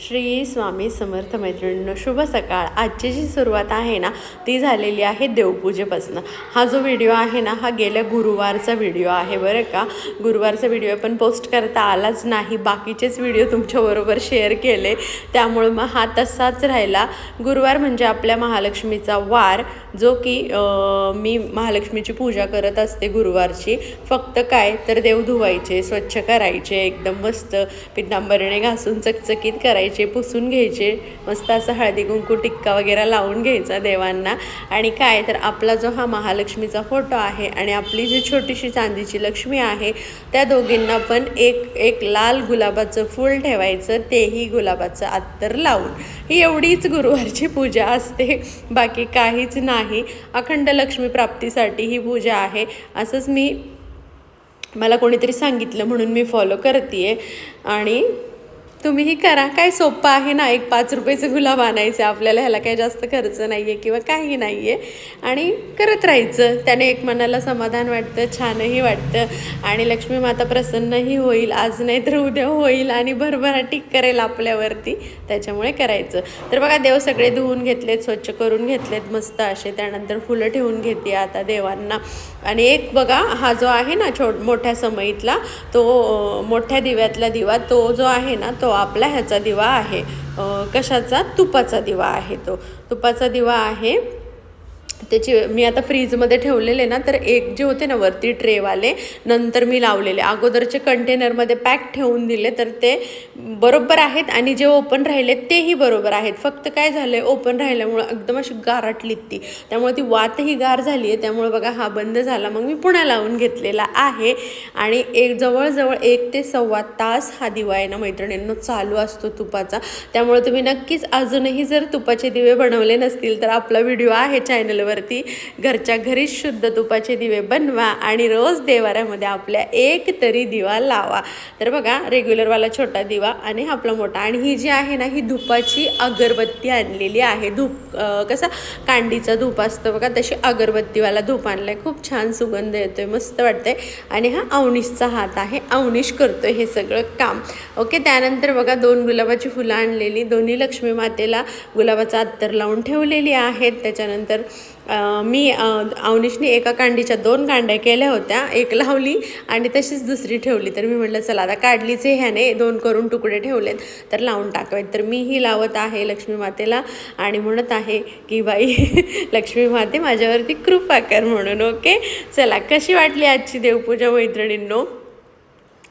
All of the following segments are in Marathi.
श्री स्वामी समर्थ मैत्रिणींनो शुभ सकाळ. आजची जी सुरुवात आहे ना ती झालेली आहे देवपूजेपासून. हा जो व्हिडिओ आहे ना हा गेल्या गुरुवारचा व्हिडिओ आहे बरं का. गुरुवारचा व्हिडिओ पण पोस्ट करता आलाच नाही. बाकीचेच व्हिडिओ तुमच्याबरोबर शेअर केले. त्यामुळं मग हा तसाच राहिला. गुरुवार म्हणजे आपल्या महालक्ष्मीचा वार जो की मी महालक्ष्मीची पूजा करत असते गुरुवारची. फक्त काय तर देव धुवायचे स्वच्छ करायचे एकदम मस्त पितांबरीने घासून चकचकीत करायचे. पुसून घ्यायचे मस्त असं हळदी कुंकू टिक्का वगैरे लावून घ्यायचा देवांना. आणि काय तर आपला जो हा महालक्ष्मीचा फोटो आहे आणि आपली जी छोटीशी चांदीची लक्ष्मी आहे त्या दोघींना पण एक एक लाल गुलाबाचं फूल ठेवायचं तेही गुलाबाचं अत्तर लावून. ही एवढीच गुरुवारची पूजा असते बाकी काहीच नाही. अखंड लक्ष्मी प्राप्तीसाठी ही पूजा आहे. असंच मी मला कोणीतरी सांगितलं म्हणून मी फॉलो करते आहे आणि तुम्हीही करा. काय सोपं आहे ना एक पाच रुपयाचं गुलाब आणायचं आपल्याला. ह्याला काही जास्त खर्च नाही आहे किंवा काही नाही आहे आणि करत राहायचं. त्याने एक मनाला समाधान वाटतं छानही वाटतं. आणि लक्ष्मी माता प्रसन्नही होईल. आज नाही तर उद्या होईल. आणि भरभराटी करेल आपल्यावरती. त्याच्यामुळे करायचं. तर बघा देव सगळे धुवून घेतलेत स्वच्छ करून घेतलेत मस्त असे. त्यानंतर फुलं ठेवून घेते आता देवांना. आणि एक बघा हा जो आहे ना छोट मोठ्या समईतला तो मोठ्या दिव्यातला दिवा तो जो आहे ना तो तो आपला ह्याचा दिवा आहे. कशाचा? तुपाचा दिवा आहे तो. तुपाचा दिवा आहे त्याची मी आता फ्रीजमध्ये ठेवलेले ना तर एक जे होते ना वरती ट्रेवाले नंतर मी लावलेले. अगोदरचे कंटेनरमध्ये पॅक ठेवून दिले तर ते बरोबर आहेत आणि जे ओपन राहिले तेही बरोबर आहेत. फक्त काय झालं आहे ओपन राहिल्यामुळं एकदम अशी गारटलीत ती. त्यामुळे ती वातही गार झाली आहे त्यामुळे बघा हा बंद झाला. मग मी पुन्हा लावून घेतलेला आहे. आणि एक जवळजवळ एक ते सव्वा तास हा दिवा आहे ना मैत्रिणींनो चालू असतो तुपाचा. त्यामुळे तुम्ही नक्कीच अजूनही जर तुपाचे दिवे बनवले नसतील तर आपला व्हिडिओ आहे चॅनलवर चॅनलवरती घरच्या घरीच शुद्ध तुपाचे दिवे बनवा आणि रोज देवाऱ्यामध्ये आपल्या एक तरी दिवा लावा. तर बघा रेग्युलरवाला छोटा दिवा आणि आपला मोठा. आणि ही जी आहे ना ही धुपाची अगरबत्ती आणलेली आहे. धूप कसा कांडीचा धूप असतो बघा तशी अगरबत्तीवाला धूप आणलाय. खूप छान सुगंध येतोय मस्त वाटतंय. आणि हा अवनीशचा हात आहे. अवनीश करतोय हे सगळं काम. ओके त्यानंतर बघा दोन गुलाबाची फुलं आणलेली. दोन्ही लक्ष्मी मातेला गुलाबाचा अत्तर लावून ठेवलेली आहेत. त्याच्यानंतर मी अं, अवनीशने एका कांडीच्या दोन कांड्या केल्या होत्या. एक लावली आणि तशीच दुसरी ठेवली. तर मी म्हटलं चला आता काढलीचे ह्याने. दोन करून तुकडे ठेवलेत तर लावून टाकावेत. तर मीही लावत आहे लक्ष्मी मातेला आणि म्हणत आहे की बाई लक्ष्मी माते माझ्यावरती कृपा कर म्हणून ओके? चला कशी वाटली आजची देवपूजा मैत्रिणींनो?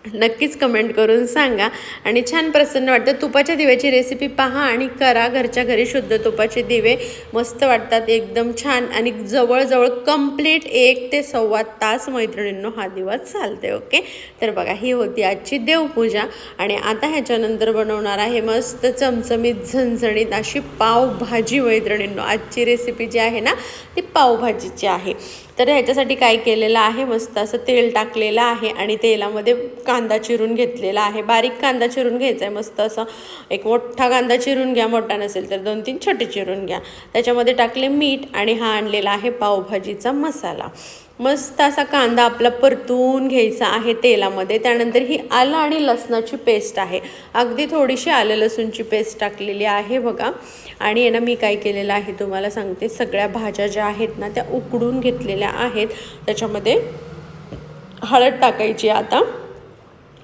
नक्कीच कमेंट करून सांगा. आणि छान प्रसन्न वाटतं. तुपाच्या दिव्याची रेसिपी पहा आणि करा. घरच्या घरी शुद्ध तुपाचे दिवे. मस्त वाटतात. एकदम छान आणि जवळजवळ कंप्लीट एक ते सव्वा तास मैत्रिणींनो हा दिवस चालते ओके तर बघा ही होती आजची देवपूजा. आणि आता ह्याच्यानंतर बनवणार आहे मस्त चमचमीत झणझणीत अशी पावभाजी मैत्रिणींनो. आजची रेसिपी जी आहे ना ती पावभाजीची आहे. तर ह्याच्यासाठी काय केलेलं आहे? मस्त असं तेल टाकलेलं आहे आणि तेलामध्ये कांदा चिरून घेतलेला आहे. बारीक कांदा चिरून घ्यायचा आहे मस्त असं. एक मोठा कांदा चिरून घ्या मोठा नसेल तर दोन तीन छोटे चिरून घ्या. त्याच्यामध्ये टाकले मीठ आणि हा आणलेला आहे पावभाजीचा मसाला. मस्त असा कांदा आपला परतून घ्यायचा आहे तेलामध्ये. त्यानंतर ही आलं आणि लसणाची पेस्ट आहे. अगदी थोडीशी आलं लसूणची पेस्ट टाकलेली आहे बघा. आणि यानं मी काय केलेलं आहे तुम्हाला सांगते. सगळ्या भाज्या ज्या आहेत ना त्या उकडून घेतलेल्या आहेत. त्याच्यामध्ये हळद टाकायची आता.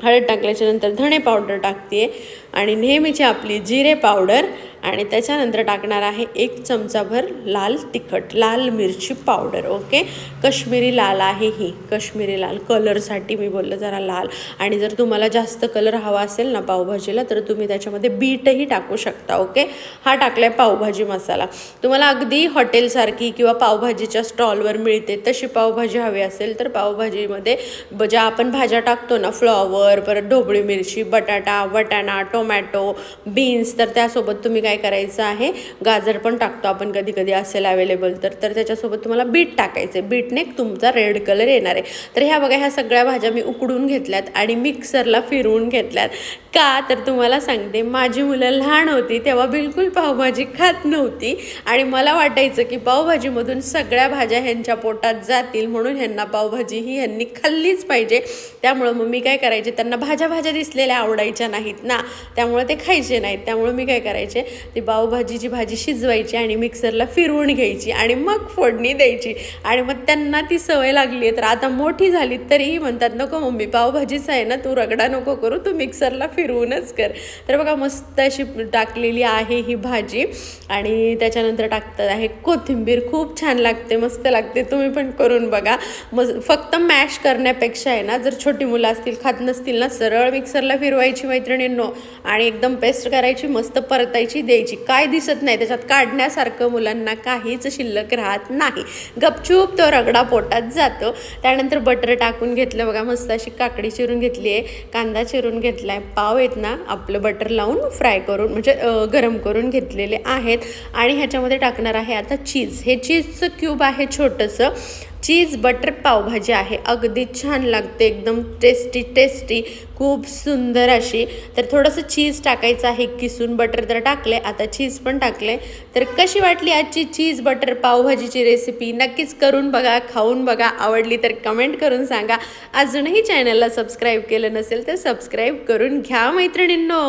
हळद टाकल्याच्यानंतर धणे पावडर टाकते. आणि नेहमीची आपली जिरे पावडर आणि त्याच्यानंतर टाकणार आहे एक चमचाभर लाल तिखट लाल मिरची पावडर ओके? कश्मीरी लाल आहे ही. कश्मीरी लाल. कलरसाठी मी बोललं जरा लाल. आणि जर तुम्हाला जास्त कलर हवा असेल ना पावभाजीला तर तुम्ही त्याच्यामध्ये बीटही टाकू शकता ओके? हा टाकला आहे पावभाजी मसाला. तुम्हाला अगदी हॉटेलसारखी किंवा पावभाजीच्या स्टॉलवर मिळते तशी पावभाजी हवी असेल तर पावभाजीमध्ये ज्या आपण भाज्या टाकतो ना फ्लॉवर परत ढोबळी मिरची बटाटा वटाणा टोमॅटो बीन्स तर त्यासोबत तुम्ही काय काय करायचं आहे. गाजर पण टाकतो आपण कधी कधी असेल अवेलेबल तर. तर त्याच्यासोबत तुम्हाला बीट टाकायचं आहे बीटने तुमचा रेड कलर येणार आहे. तर ह्या बघा ह्या सगळ्या भाज्या मी उकडून घेतल्यात आणि मिक्सरला फिरवून घेतल्यात. का? तर तुम्हाला सांगते. माझी मुलं लहान होती तेव्हा बिलकुल पावभाजी खात नव्हती. आणि मला वाटायचं की पावभाजीमधून सगळ्या भाज्या ह्यांच्या पोटात जातील म्हणून ह्यांना पावभाजी ही ह्यांनी खाल्लीच पाहिजे. त्यामुळं मग मी काय करायचे? त्यांना भाज्या भाज्या दिसलेल्या आवडायच्या नाहीत ना. त्यामुळे ते खायचे नाहीत. त्यामुळं मी काय करायचे? ती पावभाजीची भाजी शिजवायची आणि मिक्सरला फिरवून घ्यायची आणि मग फोडणी द्यायची. आणि मग त्यांना ती सवय लागली आहे तर आता मोठी झाली तरीही म्हणतात नको मम्मी पावभाजीच आहे ना तू रगडा नको करू तू मिक्सरला फिरवूनच कर. तर बघा मस्त अशी टाकलेली आहे ही भाजी. आणि त्याच्यानंतर टाकतात आहे कोथिंबीर खूप छान लागते मस्त लागते तुम्ही पण करून बघा. मग फक्त मॅश करण्यापेक्षा आहे ना जर छोटी मुलं असतील खात नसतील ना सरळ मिक्सरला फिरवायची मैत्रिणींनो. आणि एकदम पेस्ट करायची मस्त परतायची द्यायची. काय दिसत नाही. त्याच्यात काढण्यासारखं मुलांना काहीच शिल्लक राहत नाही. गपचूप तो रगडा पोटात जातो. त्यानंतर बटर टाकून घेतलं. बघा मस्त अशी काकडी चिरून घेतली आहे. कांदा चिरून घेतला आहे पाव आहेत ना आपलं बटर लावून फ्राय करून म्हणजे गरम करून घेतलेले आहेत. आणि ह्याच्यामध्ये टाकणार आहे आता चीज. हे चीजचं क्यूब आहे छोटंसं. चीज बटर पावभाजी आहे. अगदी छान लागते एकदम टेस्टी टेस्टी खूप सुंदर अशी. तर थोडंसं चीज टाकायचं आहे किसून बटर तर टाकले आता चीज पण टाकले. तर कशी वाटली आजची चीज बटर पावभाजीची रेसिपी नक्कीच करून बघा खाऊन बघा. आवडली तर कमेंट करून सांगा. अजूनही चॅनलला सबस्क्राईब केलं नसेल तर सबस्क्राईब करून घ्या मैत्रिणींनो.